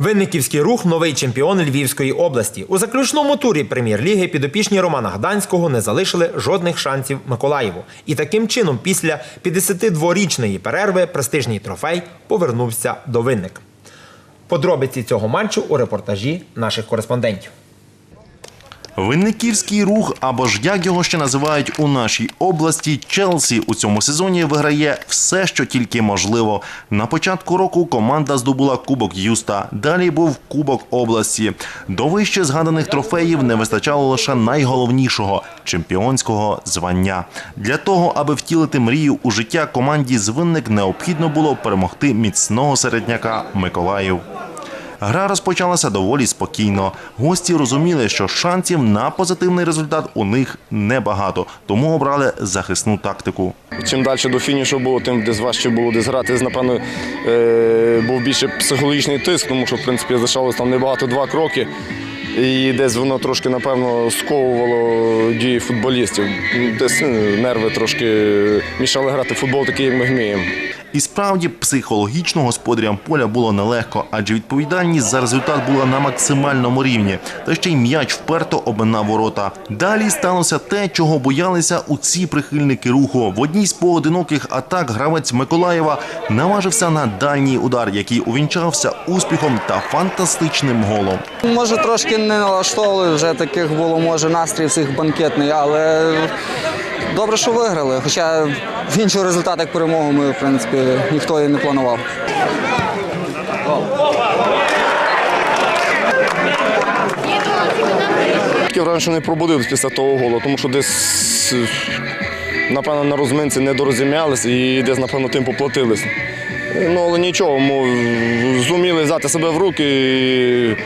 Винниківський рух новий чемпіон Львівської області. У заключному турі прем'єр-ліги підопічні Романа Гданського не залишили жодних шансів Миколаєву. І таким чином, після 52-річної перерви, престижний трофей повернувся до винник. Подробиці цього матчу у репортажі наших кореспондентів. Винниківський рух, або ж як його ще називають у нашій області, Челсі у цьому сезоні виграє все, що тільки можливо. На початку року команда здобула Кубок Юста. Далі був Кубок області. До вище згаданих трофеїв не вистачало лише найголовнішого чемпіонського звання. Для того, аби втілити мрію у життя, команді з винник необхідно було перемогти міцного середняка Миколаїв. Гра розпочалася доволі спокійно. Гості розуміли, що шансів на позитивний результат у них небагато, тому обрали захисну тактику. Чим далі до фінішу було, тим десь важче було десь грати. Напевно, е, був більше психологічний тиск, тому що в принципі залишалось там небагато два кроки. І десь воно трошки, напевно, сковувало дії футболістів. Десь ну, нерви трошки мішали грати в футбол такий, як ми вміємо. І справді психологічно господарям поля було нелегко, адже відповідальність за результат була на максимальному рівні. Та ще й м'яч вперто обминав ворота. Далі сталося те, чого боялися у ці прихильники руху. В одній з поодиноких атак гравець Миколаєва наважився на дальній удар, який увінчався успіхом та фантастичним голом. Може, трошки не налаштовували, вже таких було, може, настрій всіх банкетний, але добре, що виграли. Хоча в іншого результату, як перемогу, ми, в принципі, ніхто і не планував. Таке враження, що не пробудились після того голу, тому що десь, напевно, на розминці не дорозім'ялись і десь, напевно, тим поплатились. Ну, але нічого, ми зуміли взяти себе в руки і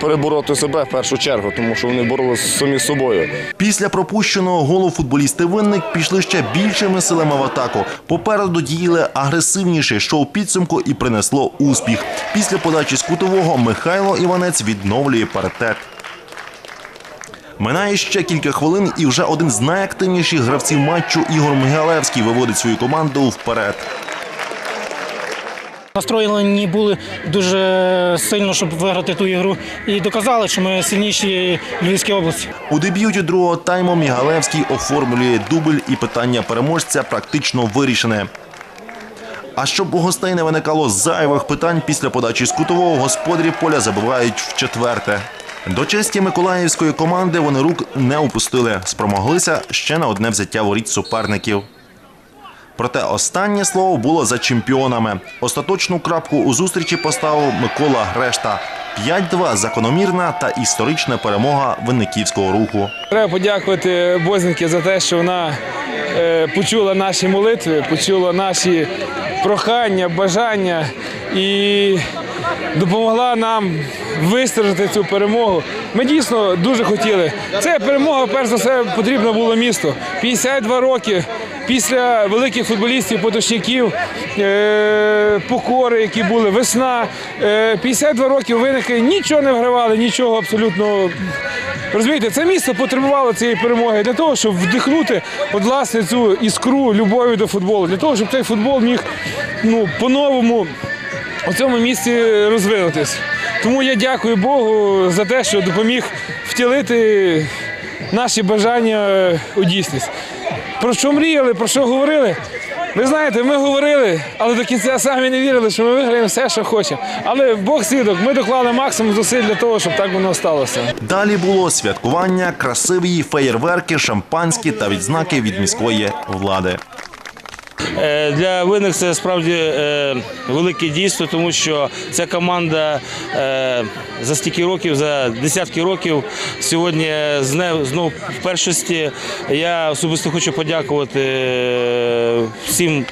перебороти себе в першу чергу, тому що вони боролися самі з собою. Після пропущеного голу футболісти винник пішли ще більшими силами в атаку. Попереду діяли агресивніше, що у підсумку і принесло успіх. Після подачі з кутового Михайло Іванець відновлює паритет. Минає ще кілька хвилин, і вже один з найактивніших гравців матчу Ігор Мигалевський виводить свою команду вперед. Настроєні були дуже сильно, щоб виграти ту ігру, і доказали, що ми сильніші Львівській області. У дебюті другого тайму Мігалевський оформлює дубль і питання переможця практично вирішене. А щоб у гостей не виникало зайвих питань після подачі з кутового, господарі поля забивають в четверте. До честі миколаївської команди вони рук не упустили, спромоглися ще на одне взяття воріт суперників. Проте останнє слово було за чемпіонами. Остаточну крапку у зустрічі поставив Микола Грешта. 5-2 – закономірна та історична перемога винниківського руху. Треба подякувати Бозники за те, що вона е, почула наші молитви, почула наші прохання, бажання і допомогла нам вистражити цю перемогу. Ми дійсно дуже хотіли. Це перемога, перш за все, потрібно було місту. 52 роки після великих футболістів, поточників, е, покори, які були, весна. Е, 52 роки виники нічого не вигравали, нічого абсолютно. Розумієте, це місто потребувало цієї перемоги для того, щоб вдихнути от, власне цю іскру любові до футболу, для того, щоб цей футбол міг ну, по-новому у цьому місці розвинутись. Тому я дякую Богу за те, що допоміг втілити наші бажання у дійсність. Про що мріяли, про що говорили? Ви знаєте, ми говорили, але до кінця самі не вірили, що ми виграємо все, що хочемо. Але Бог свідок, ми доклали максимум зусиль для того, щоб так воно сталося. Далі було святкування, красиві феєрверки, шампанські та відзнаки від міської влади. Е, Для винних це справді е, велике дійство, тому що ця команда е, за стільки років, за десятки років сьогодні знов в першості. Я особисто хочу подякувати всім.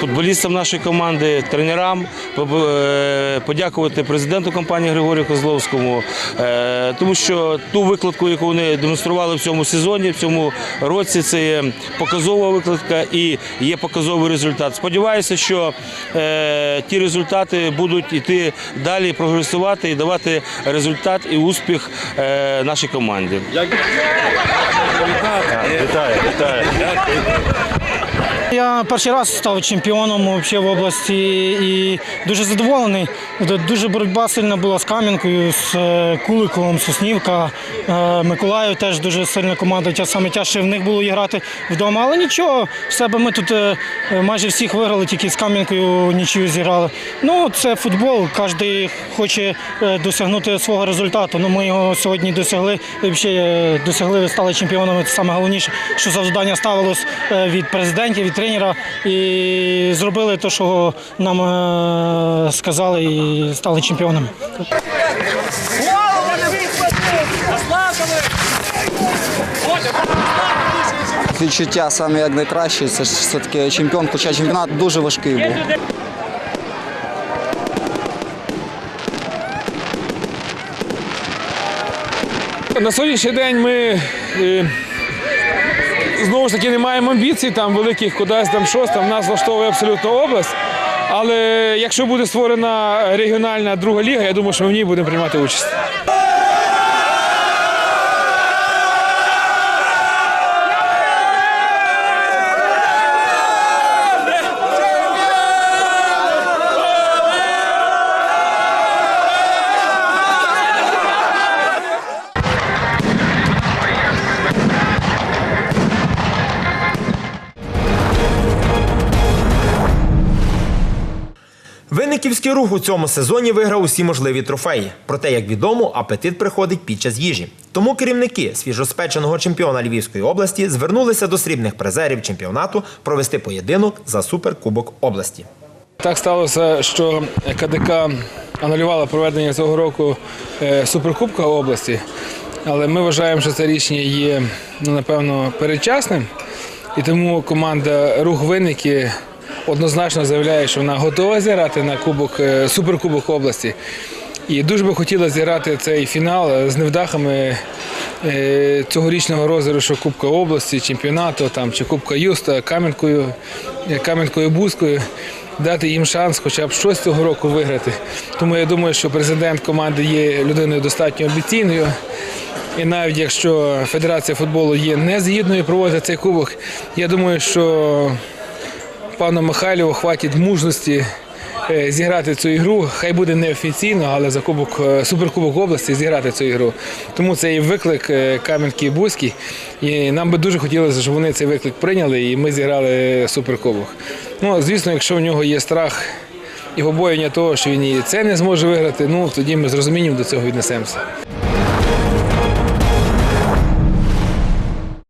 Футболістам нашої команди, тренерам, е, подякувати президенту компанії Григорію Козловському, е, тому що ту викладку, яку вони демонстрували в цьому сезоні, в цьому році, це є показова викладка і є показовий результат. Сподіваюся, що е, ті результати будуть йти далі, прогресувати і давати результат і успіх нашій команді. Вітаю, вітаю. Я перший раз став чемпіоном в області і дуже задоволений. Дуже боротьба сильна була з Кам'янкою, з е, Куликовим, Соснівка. Е, Миколаїв теж дуже сильна команда. Саме тяжче в них було і грати вдома. Але нічого, в себе ми тут е, майже всіх виграли, тільки з Кам'янкою нічию зіграли. Ну, це футбол, кожен хоче досягнути свого результату. Ну, ми його сьогодні досягли. І взагалі досягли, стали чемпіонами. Це саме головніше, що завдання ставилось від президентів, від тренера. І зробили те, що нам е, сказали, і стали чемпіонами. Відчуття саме як найкраще. Це ж все-таки чемпіон, хоча чемпіонат дуже важкий був. На сьогоднішній день ми е, знову ж таки не маємо амбіцій там великих кудись там щось там нас влаштовує абсолютно область. Але якщо буде створена регіональна друга ліга, я думаю, що ми в ній будемо приймати участь. Винниківський рух у цьому сезоні виграв усі можливі трофеї. Проте, як відомо, апетит приходить під час їжі. Тому керівники свіжоспеченого чемпіона Львівської області звернулися до срібних призерів чемпіонату провести поєдинок за суперкубок області. Так сталося, що КДК анулювала проведення цього року е, Суперкубка області, але ми вважаємо, що це рішення є ну, напевно передчасним, і тому команда Рух Винники однозначно заявляє, що вона готова зіграти на кубок е, Суперкубок області. І дуже би хотіла зіграти цей фінал з невдахами е, цьогорічного розіграшу Кубка області, чемпіонату там, чи Кубка Юста, Кам'янкою, е, Кам'янкою Бузькою, дати їм шанс хоча б щось цього року виграти. Тому я думаю, що президент команди є людиною достатньо амбіційною. І навіть якщо Федерація футболу є не згідною проводити цей кубок, я думаю, що пану Михайлову хватить мужності е, зіграти цю ігру. Хай буде неофіційно, але за кубок е, суперкубок області зіграти цю ігру. Тому це і виклик е, Кам'янки Бузький. І нам би дуже хотілося, щоб вони цей виклик прийняли, і ми зіграли суперкубок. Ну, звісно, якщо в нього є страх і побоювання того, що він і це не зможе виграти, ну тоді ми з розумінням до цього віднесемося.